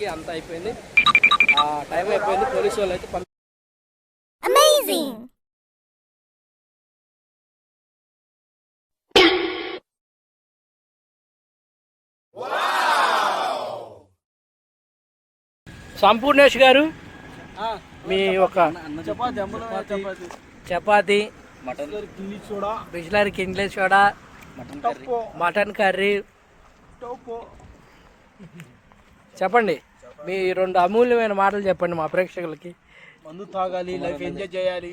అంతా అయిపోయింది. ఆ టైం అయిపోయింది పోలీసు వాళ్ళు అయితే! సంపూర్ణేష్ గారు మీ ఒక చపాతి అమ్మలో చపాతి. చపాతి. మటన్ బిస్లరీకి ఇంగ్లీష్ సోడా. Mutton curry. చెప్పండి. మీ రెండు అమూల్యమైన మాటలు చెప్పండి మా ప్రేక్షకులకి. మందు తాగాలి లైఫ్ ఎంజాయ్ చేయాలి.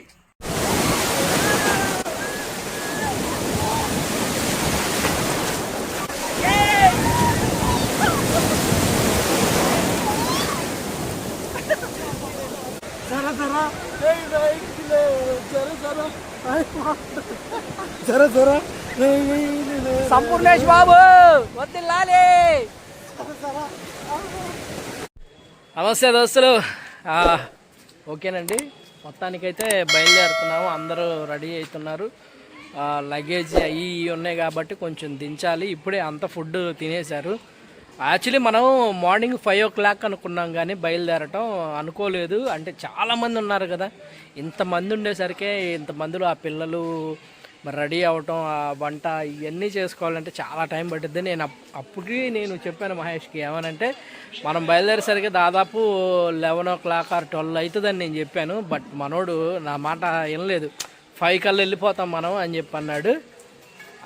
జర జర. సంపూర్ణేష్ బాబు వద్దిల్లాలి నమస్తే దోస్తులు. ఓకేనండి. మొత్తానికైతే బయలుదేరుతున్నాము. అందరూ రెడీ అవుతున్నారు. లగేజ్ అవి ఉన్నాయి కాబట్టి కొంచెం దించాలి. ఇప్పుడే అంత ఫుడ్ తినేశారు. యాక్చువల్లీ మనం మార్నింగ్ ఫైవ్ ఓ క్లాక్ అనుకున్నాం కానీ బయలుదేరటం అనుకోలేదు. అంటే చాలామంది ఉన్నారు కదా. ఇంతమంది ఉండేసరికి ఇంతమందిలో ఆ పిల్లలు మరి రెడీ అవటం ఆ వంట ఇవన్నీ చేసుకోవాలంటే చాలా టైం పట్టుద్ది. నేను అప్పటికి నేను చెప్పాను మహేష్కి ఏమనంటే మనం బయలుదేరేసరికి దాదాపు eleven o'clock or twelve అవుతుందని నేను చెప్పాను. బట్ మనోడు నా మాట వినలేదు. ఫైవ్ కల్లా వెళ్ళిపోతాం మనం అని చెప్పి అన్నాడు.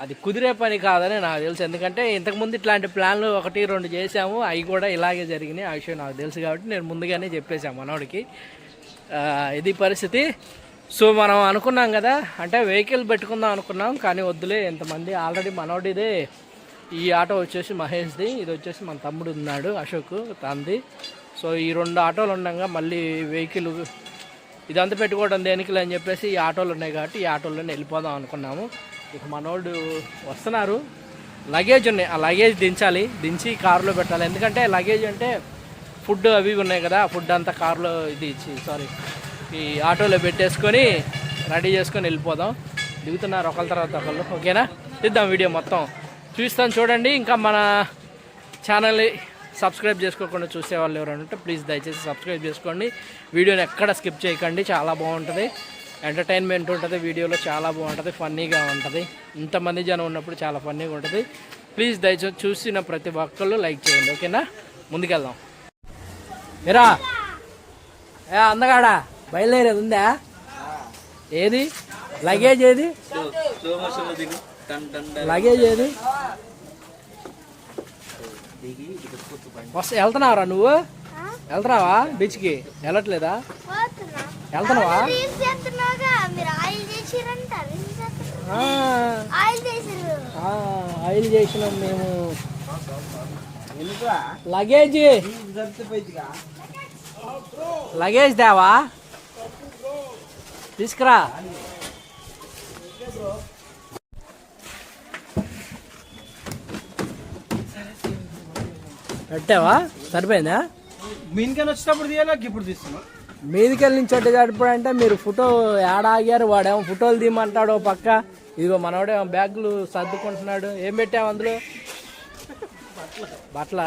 అది కుదిరే పని కాదని నాకు తెలుసు. ఎందుకంటే ఇంతకుముందు ఇట్లాంటి ప్లాన్లు ఒకటి రెండు చేసాము అవి కూడా ఇలాగే జరిగినాయి. ఆ విషయం నాకు తెలుసు కాబట్టి నేను ముందుగానే చెప్పేశాను మనోడికి. ఇది పరిస్థితి. సో మనం అనుకున్నాం కదా అంటే వెహికల్ పెట్టుకుందాం అనుకున్నాం కానీ వద్దులే ఎంతమంది ఆల్రెడీ మనోడిదే. ఈ ఆటో వచ్చేసి మహేష్ది ఇది వచ్చేసి మన తమ్ముడు ఉన్నాడు అశోక్ తంది. సో ఈ రెండు ఆటోలు ఉండగా మళ్ళీ వెహికల్ ఇదంతా పెట్టుకోవడం దేనికి అని చెప్పేసి ఈ ఆటోలు ఉన్నాయి కాబట్టి ఈ ఆటోలోనే వెళ్ళిపోదాం అనుకున్నాము. ఇక మనోడు వస్తున్నారు. లగేజ్ ఉన్నాయి ఆ లగేజ్ దించాలి దించి కారులో పెట్టాలి. ఎందుకంటే లగేజ్ అంటే ఫుడ్ అవి ఉన్నాయి కదా ఫుడ్ అంతా కారులో ఇది ఇచ్చి సారీ ఈ ఆటోలో పెట్టేసుకొని రెడీ చేసుకొని వెళ్ళిపోదాం. దిగుతున్నారు ఒకళ్ళ తర్వాత ఒకళ్ళు. ఓకేనా? ఇద్దాం వీడియో మొత్తం. చూస్తాను చూడండి. ఇంకా మన ఛానల్ సబ్స్క్రైబ్ చేసుకోకుండా చూసే వాళ్ళు ఎవరైనా ఉంటే ప్లీజ్ దయచేసి సబ్స్క్రైబ్ చేసుకోండి. వీడియోని ఎక్కడ స్కిప్ చేయకండి. చాలా బాగుంటుంది. ఎంటర్టైన్మెంట్ ఉంటుంది. వీడియోలో చాలా బాగుంటుంది. ఫన్నీగా ఉంటుంది. ఇంతమంది జనం ఉన్నప్పుడు చాలా ఫన్నీగా ఉంటుంది. ప్లీజ్ దయచేసి చూసిన ప్రతి ఒక్కళ్ళు లైక్ చేయండి. ఓకేనా? ముందుకెళ్దాం. మీరా? ఏ అందగాడా? బయలుదేరేది ఉందా? ఏది? లగేజ్ ఏది? లగేజ్ ఏది? వస్తా వెళ్తున్నావురా నువ్వు? వెళ్తున్నావా బీచ్కి? వెళ్ళట్లేదా. వెళ్తున్నావా? ఆయిల్ చేసినాం మేము. లగేజ్. లగేజ్ దేవా? తీసుకురా. పెట్టావా? సరిపోయిందా? మీనికని వచ్చినప్పుడు తీయాలి ఇప్పుడు తీస్తున్నా మీదికెళ్ళి నుంచి అడ్డు గడిపడు అంటే మీరు ఫోటో ఏడ ఆగారు వాడేమో ఫోటోలు తీయమంటాడు పక్క. ఇదిగో మనోడేమో బ్యాగులు సర్దుకుంటున్నాడు. ఏం పెట్టావు అందులో? బట్టల?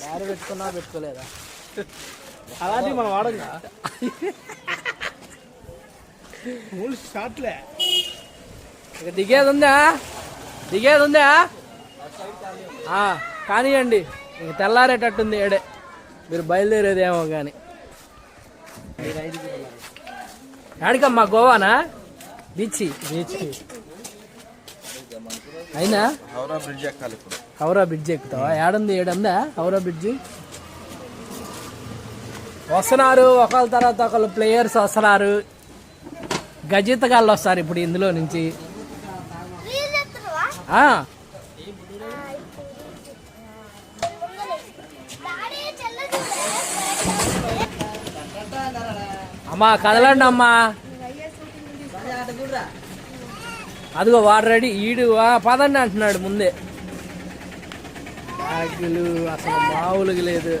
బ్యారు పెట్టుకున్నా పెట్టుకోలేదా అలాంటివి మనం వాడంగా మూడు షాట్లే ఇక దిగేది ఉందా దిగేది ఉందా ఆ, కానివ్వండి ఇంక తెల్లారేటట్టుంది ఏడే మీరు బయలుదేరేదేమో కానీ ఆడికమ్మా గోవానా బీచ్ బీచ్ అయినా హౌరా బ్రిడ్జ్ ఎక్కాలి ఇప్పుడు హౌరా బ్రిడ్జ్ ఎక్కుతావా ఏడుంది ఏడుందా హౌరా బ్రిడ్జ్ వస్తున్నారు ఒకళ్ళ తర్వాత ఒకళ్ళు ప్లేయర్స్ వస్తున్నారు గజితగాళ్ళు వస్తారు ఇప్పుడు ఇందులో నుంచి. అమ్మా కదలండి అమ్మా. అదిగో వాడు రెడీ. ఈడు పదండి అంటున్నాడు ముందే. అసలు మామూలుగా లేదు.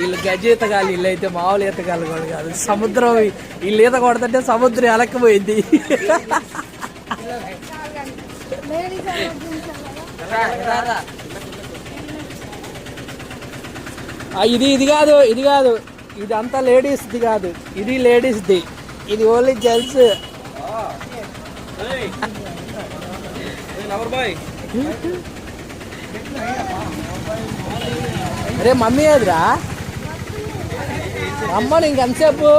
వీళ్ళు గజ ఈతగాలి వీళ్ళు అయితే మామూలు ఈతగాలి కూడా కాదు. సముద్రం వీళ్ళు ఈత కొడతంటే సముద్రం ఎలక్కపోయింది. ఇది ఇది కాదు ఇది కాదు. ఇది అంతా లేడీస్ది కాదు. ఇది లేడీస్ది. ఇది ఓన్లీ జెంట్స్. అరే మమ్మీ అదిరా అమ్మని ఇంకెంతసేపు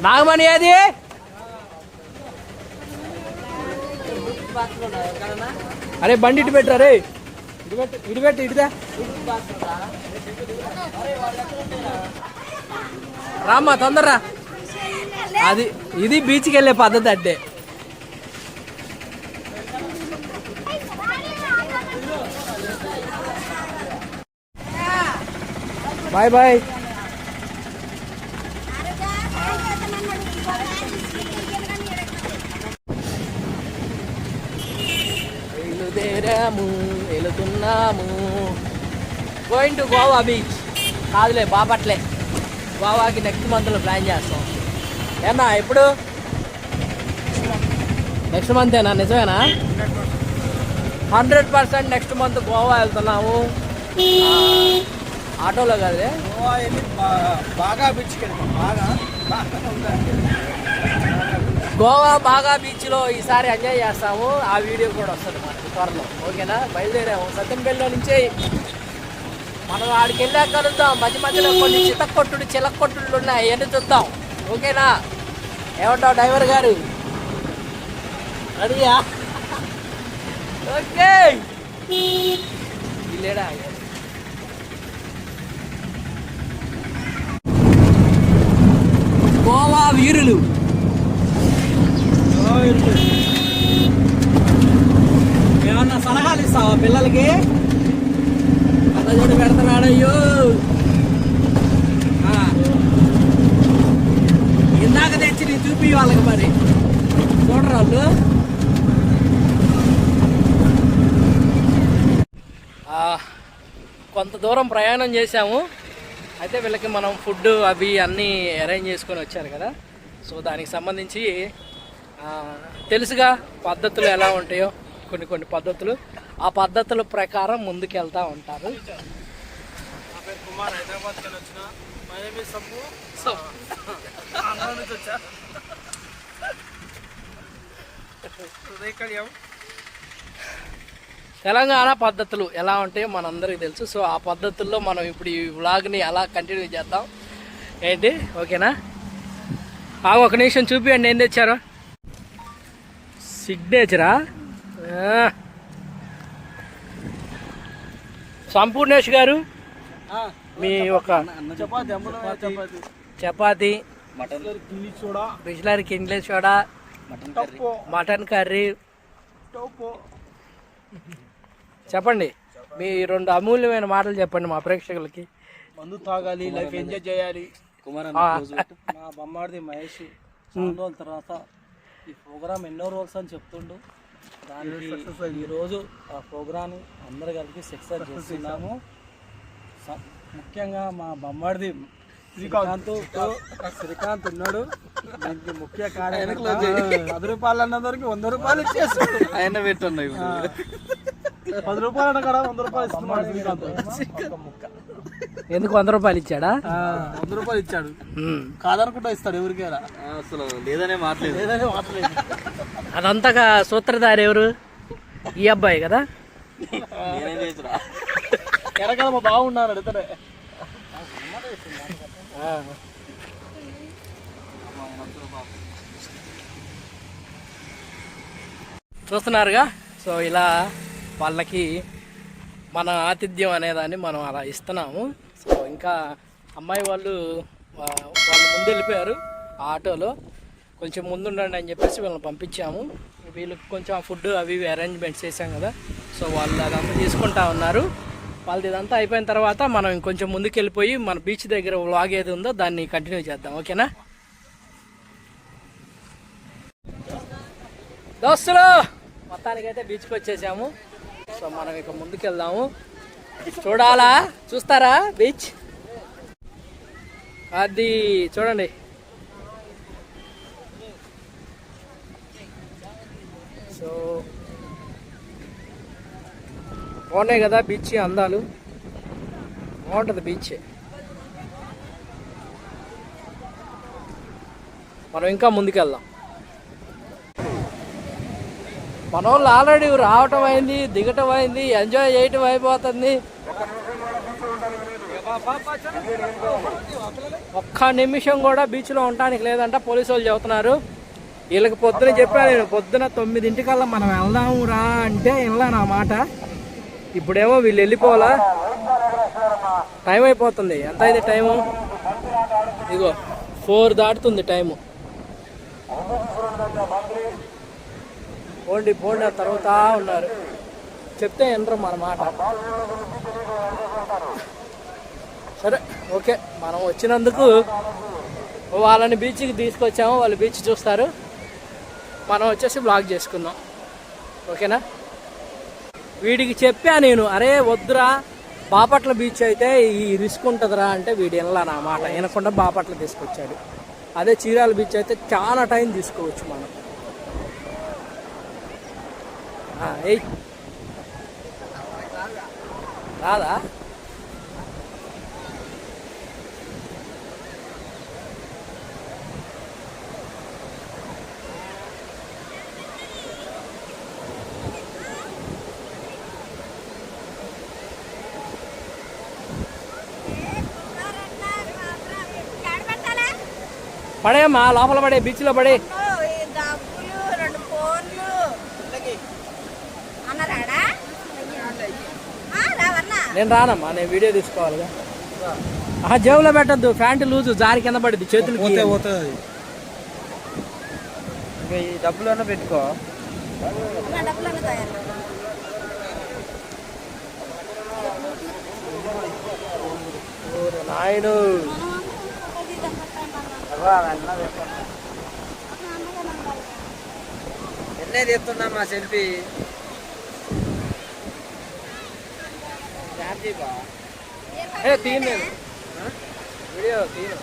నాగమణి అది అరే బండి ఇటు పెట్టరా రే ఇటు పెట్టి ఇటుదా రామ్మా తొందరరా. అది ఇది బీచ్కి వెళ్ళే పద్ధతి అంటే బాయ్ బాయ్. బయలుదేరాము వెళుతున్నాము గోయింగ్ టు గోవా బీచ్ కాదులే బాపట్లే. గోవాకి నెక్స్ట్ మంత్లో ప్లాన్ చేస్తాం. ఏనా ఎప్పుడు? నెక్స్ట్ మంతేనా నిజమేనా? Hundred percent next month Goa వెళ్తున్నాము. ఆటోలో కదే. బాగా పిచ్చుకెళ్తాం బాగా? గోవా బాగా బీచ్లో ఈసారి ఎంజాయ్ చేస్తాము. ఆ వీడియో కూడా వస్తుంది మనకి త్వరలో. ఓకేనా? బయలుదేరాము. సత్యంపల్లిలో నుంచి మనం ఆడికి వెళ్ళాక కలుద్దాం. మధ్య మధ్యలో కొన్ని చితక్కొట్టుడు చిలక్కొట్టుడు ఉన్నాయి. అవన్నీ చూద్దాం. ఓకేనా? ఏమంటావు డ్రైవర్ గారు? అడిగా ఓకే. లేడా మహావీరులు వీరులు ఏమన్నా సలహాలు ఇస్తావా పిల్లలకి? కళ్ళజోడు పెడుతున్నాడు పెడతాడయ్యో ఇందాక తెచ్చి నేను చూపి వాళ్ళకి మరి. చూడరు వాళ్ళు? కొంత దూరం ప్రయాణం చేశాము. అయితే వీళ్ళకి మనం ఫుడ్ అవి అన్నీ అరేంజ్ చేసుకొని వచ్చారు కదా. సో దానికి సంబంధించి తెలుసుగా పద్ధతులు ఎలా ఉంటాయో కొన్ని కొన్ని పద్ధతులు. ఆ పద్ధతుల ప్రకారం ముందుకెళ్తా ఉంటారు. కుమార్ హైదరాబాద్ వచ్చిన. నుంచి వచ్చా. తెలంగాణ పద్ధతులు ఎలా ఉంటాయో మనందరికీ తెలుసు. సో ఆ పద్ధతుల్లో మనం ఇప్పుడు ఈ వ్లాగ్ని ఎలా కంటిన్యూ చేద్దాం. ఏంటి? ఓకేనా? ఆ ఒక నిమిషం చూపియండి ఏం తెచ్చారు. సిగ్నేచరా. సంపూర్ణేష్ గారు మీ ఒక చపాతి బిజ్లర్ కింగ్లీ సోడా. Mutton curry. టోపు చెప్పండి. మీ రెండు అమూల్యమైన మాటలు చెప్పండి మా ప్రేక్షకులకి. మందు తాగాలి లైఫ్ ఎంజాయ్ చేయాలి. ఆ. మా బొమ్మాడిది మహేష్. చాలా రోజుల తర్వాత ఈ ప్రోగ్రామ్ ఎన్నో రోజులు అని చెప్తుండు. దానికి ఈ రోజు ఆ ప్రోగ్రామ్ అందరు కలిపి సక్సెస్ చేస్తున్నాము. స- ముఖ్యంగా మా బొమ్మాడిది శ్రీకాంత్. శ్రీకాంత్ ఉన్నాడు. దీనికి ముఖ్య కార్యం పది రూపాయలు అన్నదరికి వంద రూపాయలు ఇచ్చేస్తాడు ఆయన పెట్టున్నాయి పది రూపాయలు అన్న కదా వంద రూపాయలు ఇస్తున్నాడు. శ్రీకాంత్ ఎందుకు వంద రూపాయలు ఇచ్చాడా? ఆ, వంద రూపాయలు ఇచ్చాడు. కాదనుకుంటా ఇస్తాడు ఎవరికైనా. అసలు లేదనే మాట్లేదు ఏదైనా మాట్లాడలేదు. అదంతగా సూత్రధారి ఎవరు? ఈ అబ్బాయి కదా? వెనకాల మా బాగున్నాడు ఇతనే చూస్తున్నారుగా? సో ఇలా వాళ్ళకి మన ఆతిథ్యం అనేదాన్ని మనం అలా ఇస్తున్నాము. సో ఇంకా అమ్మాయి వాళ్ళు వాళ్ళు ముందు వెళ్ళిపోయారు ఆ ఆటోలో. కొంచెం ముందుండండి అని చెప్పేసి వీళ్ళని పంపించాము. వీళ్ళకి కొంచెం ఫుడ్ అవి ఇవి అరేంజ్మెంట్స్ చేసాం కదా. సో వాళ్ళు అదంతా తీసుకుంటా ఉన్నారు. వాళ్ళది ఇదంతా అయిపోయిన తర్వాత మనం ఇంకొంచెం ముందుకు వెళ్ళిపోయి మన బీచ్ దగ్గర వ్లాగ్ ఏది ఉందో దాన్ని కంటిన్యూ చేద్దాం. ఓకేనా? దోస్తులు! మొత్తానికైతే బీచ్కి వచ్చేసాము. సో మనం ఇక ముందుకు వెళ్దాము చూడాలా? చూస్తారా? బీచ్? అది చూడండి. సో బాగున్నాయి కదా బీచ్ అందాలు? బాగుంటుంది బీచ్. మనం ఇంకా ముందుకెళ్దాం. మన వాళ్ళు ఆల్రెడీ రావటం అయింది దిగటం అయింది ఎంజాయ్ చేయటం అయిపోతుంది. ఒక్క నిమిషం కూడా బీచ్లో ఉండటానికి లేదంట పోలీసు వాళ్ళు చెబుతున్నారు. వీళ్ళకి పొద్దున చెప్పాను నేను పొద్దున తొమ్మిదింటికల్లా మనం వెళ్దాము రా అంటే వినలా నా మాట. ఇప్పుడేమో వీళ్ళు వెళ్ళిపోవాలా? టైం అయిపోతుంది. ఎంత అయితే టైము? ఇదిగో ఫోర్ దాటుతుంది టైము. పోండి పోండి ఆ తర్వాత ఉన్నారు. చెప్తే వినరు మన మాట. సరే ఓకే. మనం వచ్చినందుకు వాళ్ళని బీచ్కి తీసుకొచ్చాము వాళ్ళు బీచ్ చూస్తారు. మనం వచ్చేసి బ్లాగ్ చేసుకుందాం. ఓకేనా? వీడికి చెప్పా నేను అరే వద్దురా బాపట్ల బీచ్ అయితే ఈ రిస్క్ ఉంటుందిరా అంటే వీడు వినలా నా మాట. వినకుండా బాపట్ల తీసుకొచ్చాడు. అదే చీరాల బీచ్ అయితే చాలా టైం తీసుకోవచ్చు మనం. ఆ, ఏయ్. రాదా? పడేయమ్మా లోపల పడే బీచ్లో పడే. నేను రానమ్మా నేను వీడియో తీసుకోవాలిగా. ఆహా జేబులో పెట్టద్దు ప్యాంటు లూజు జారి కింద పడింది చేతులకి. పోతే పోతుంది ఇంకా ఈ డబ్బులన్నా పెట్టుకో. నా డబ్బులు అన్న తయారు ఓరి నాయను ఎన్నే తీస్తున్నా మా సెల్ఫీ. ఏ తీను నేను. వీడియో తీను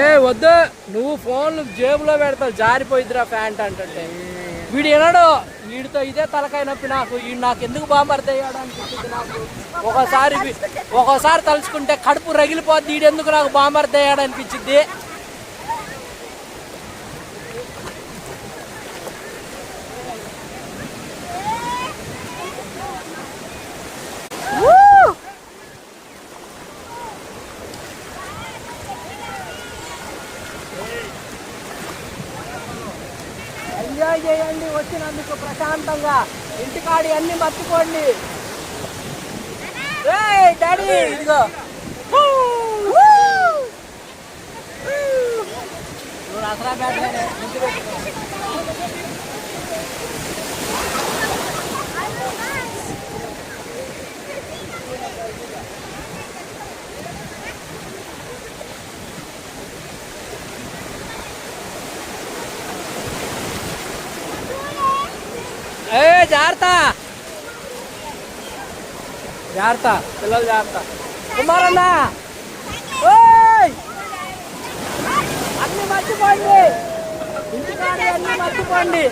ఏ వద్దు. నువ్వు ఫోన్లు జేబులో పెడతావు. జారిపోయిద్దిరా ప్యాంట్ అంటే వీడు వినడు. వీడితో ఇదే తలకాయ నొప్పి నాకు. వీడు నాకు ఎందుకు బాంబర్దయ్యాడు అనిపించింది నాకు. ఒకసారి ఒకసారి తలుచుకుంటే కడుపు రగిలిపోద్ది. వీడు ఎందుకు నాకు బాంబర్దయ్యాడు అనిపించింది ఎంజాయ్ చేయండి వచ్చినందుకు ప్రశాంతంగా ఇంటికాడి అన్ని మర్చిపోండి. డాడీ ఇదిగో. నువ్వు దసరా బ్యాట్లోనే ఇంటి పెట్టుకో. ఏ జాగ్రత్త. జాగ్రత్త పిల్లలు జాగ్రత్త. కుమారన్న. అన్ని మర్చిపోండి. ఇంటికాడ అన్ని మర్చిపోండి.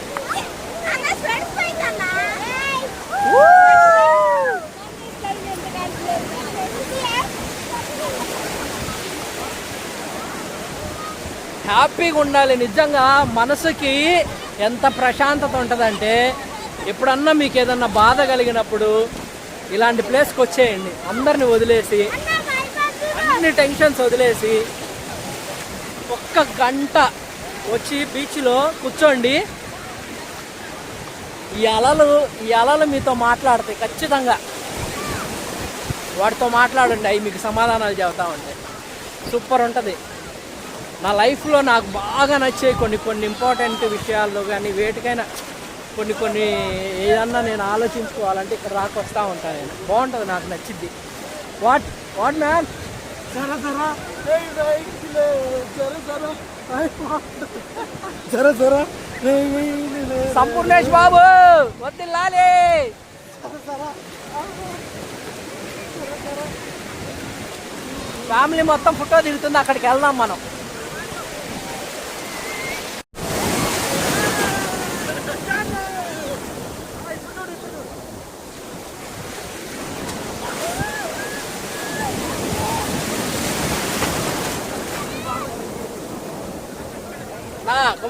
హ్యాపీగా ఉండాలి. నిజంగా మనసుకి ఎంత ప్రశాంతత ఉంటుందంటే ఎప్పుడన్నా మీకు ఏదన్నా బాధ కలిగినప్పుడు ఇలాంటి ప్లేస్కి వచ్చేయండి. అందరిని వదిలేసి అన్ని టెన్షన్స్ వదిలేసి ఒక్క గంట వచ్చి బీచ్లో కూర్చోండి. ఈ అలలు ఈ అలలు మీతో మాట్లాడతాయి ఖచ్చితంగా వాటితో మాట్లాడండి అవి మీకు సమాధానాలు చెబుతా ఉంటాయి సూపర్ ఉంటుంది. నా లైఫ్లో నాకు బాగా నచ్చే కొన్ని కొన్ని ఇంపార్టెంట్ విషయాల్లో కానీ వేటికైనా కొన్ని కొన్ని ఏదన్నా నేను ఆలోచించుకోవాలంటే ఇక్కడ రాక వస్తూ ఉంటాను నేను. బాగుంటుంది నాకు నచ్చింది. వాట్? What man? జరా జరా. జరా జరా. సంపూర్ణేష్ బాబు వద్దిల్లాలి ఫ్యామిలీ మొత్తం ఫోటో దిగుతుంది అక్కడికి వెళ్దాం మనం.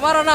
ఆ, కుమారన్న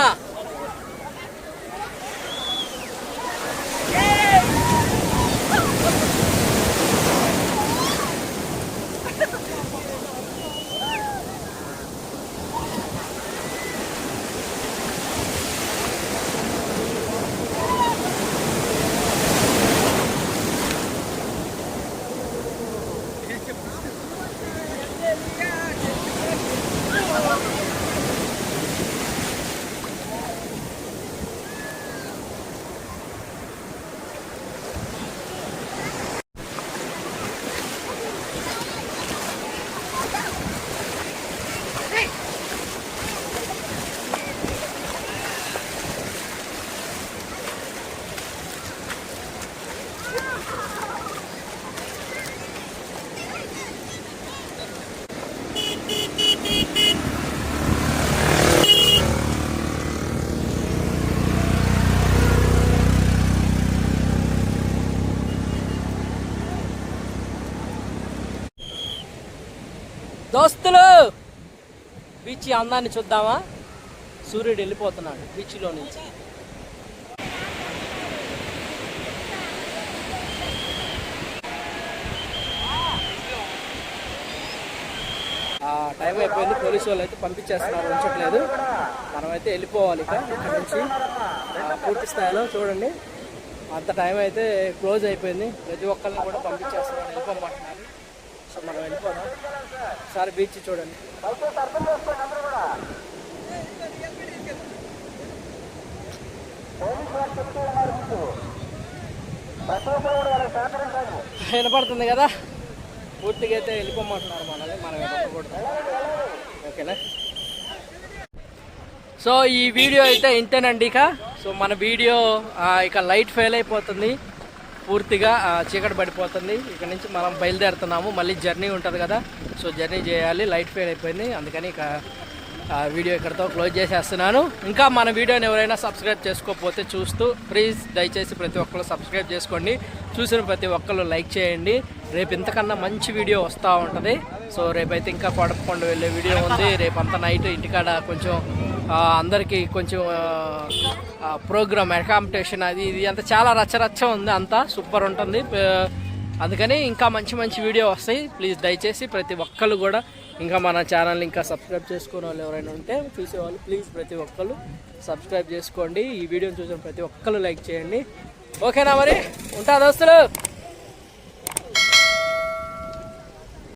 దోస్తులు! బీచ్ అందాన్ని చూద్దామా? సూర్యుడు వెళ్ళిపోతున్నాడు బీచ్లో నుంచి. టైం అయిపోయింది పోలీసు వాళ్ళు అయితే పంపించేస్తున్నారు ఉంచట్లేదు. మనమైతే వెళ్ళిపోవాలి ఇక ఇక్కడ నుంచి. పూర్తి స్థాయిలో చూడండి. అంత టైం అయితే క్లోజ్ అయిపోయింది. ప్రతి ఒక్కరిని కూడా పంపించేస్తున్నారు వెళ్ళిపోమంటున్నారు. సో మనం వెళ్ళిపోదాం ఒకసారి బీచ్ చూడండి. వినపడుతుంది కదా? పూర్తిగా అయితే వెళ్ళిపోమంటున్నారు మనల్ని మనం వెళ్ళకూడదు ఓకేనా? సో ఈ వీడియో అయితే ఇంతేనండి ఇక. సో మన వీడియో ఇక లైట్ ఫెయిల్ అయిపోతుంది. పూర్తిగా చీకటి పడిపోతుంది. ఇక్కడ నుంచి మనం బయలుదేరుతున్నాము. మళ్ళీ జర్నీ ఉంటుంది కదా. సో జర్నీ చేయాలి. లైట్ ఫెయిల్ అయిపోయింది. అందుకని ఇక వీడియో ఇక్కడతో క్లోజ్ చేసేస్తున్నాను. ఇంకా మన వీడియోని ఎవరైనా సబ్స్క్రైబ్ చేసుకోకపోతే చూస్తూ ప్లీజ్ దయచేసి ప్రతి ఒక్కరు సబ్స్క్రైబ్ చేసుకోండి. చూసిన ప్రతి ఒక్కరు లైక్ చేయండి. రేపు ఇంతకన్నా మంచి వీడియో వస్తూ ఉంటుంది. సో రేపైతే ఇంకా కొడపకొండ వెళ్ళే వీడియో ఉంది. రేపంతా నైట్ ఇంటికాడ కొంచెం అందరికీ కొంచెం ప్రోగ్రామ్ అకామిటేషన్ అది ఇది అంతా చాలా రచ్చరచ్చ ఉంది అంతా సూపర్ ఉంటుంది. అందుకని ఇంకా మంచి మంచి వీడియో వస్తాయి. ప్లీజ్ దయచేసి ప్రతి ఒక్కళ్ళు కూడా ఇంకా మన ఛానల్ ఇంకా సబ్స్క్రైబ్ చేసుకునే వాళ్ళు ఎవరైనా ఉంటే చూసేవాళ్ళు ప్లీజ్ ప్రతి ఒక్కరు సబ్స్క్రైబ్ చేసుకోండి. ఈ వీడియోని చూసిన ప్రతి ఒక్కళ్ళు లైక్ చేయండి. ఓకేనా మరి? ఉంటా దోస్తులు?